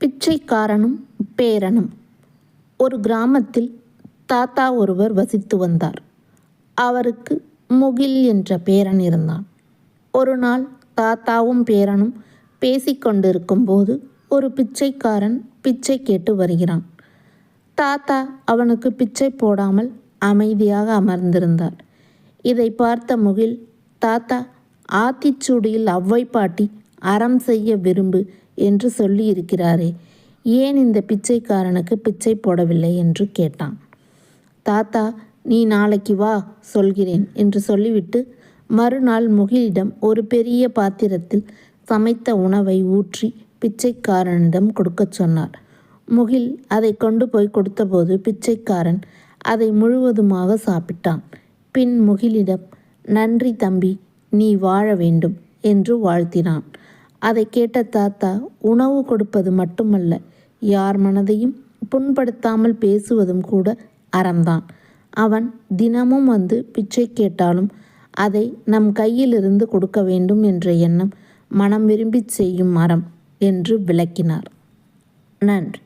பிச்சைக்காரனும் பேரனும். ஒரு கிராமத்தில் தாத்தா ஒருவர் வசித்து வந்தார். அவருக்கு முகில் என்ற பேரன் இருந்தான். ஒரு நாள் தாத்தாவும் பேரனும் பேசிக்கொண்டிருக்கும் போது ஒரு பிச்சைக்காரன் பிச்சை கேட்டு வருகிறான். தாத்தா அவனுக்கு பிச்சை போடாமல் அமைதியாக அமர்ந்திருந்தார். இதை பார்த்த முகில் தாத்தா ஆத்திச்சூடியில் அவ்வை பாட்டி அறம் செய்ய விரும்பு என்று சொல்லியிருக்கிறாரே. ஏன் இந்த பிச்சைக்காரனுக்கு பிச்சை போடவில்லை என்று கேட்டான். தாத்தா நீ நாளைக்கு வா சொல்கிறேன் என்று சொல்லிவிட்டு மறுநாள் முகிலிடம் ஒரு பெரிய பாத்திரத்தில் சமைத்த உணவை ஊற்றி பிச்சைக்காரனிடம் கொடுக்கச் சொன்னார். முகில் அதை கொண்டு போய் கொடுத்தபோது பிச்சைக்காரன் அதை முழுவதுமாக சாப்பிட்டான். பின் முகிலிடம் நன்றி தம்பி நீ வாழ வேண்டும் என்று வாழ்த்தினான். அதை கேட்ட தாத்தா உணவு கொடுப்பது மட்டுமல்ல யார் மனதையும் புண்படுத்தாமல் பேசுவதும் கூட அறம்தான் அவன் தினமும் வந்து பிச்சை கேட்டாலும் அதை நம் கையிலிருந்து கொடுக்க வேண்டும் என்ற எண்ணம் மனம் விரும்பி செய்யும் அறம் என்று விளக்கினார். நன்றி.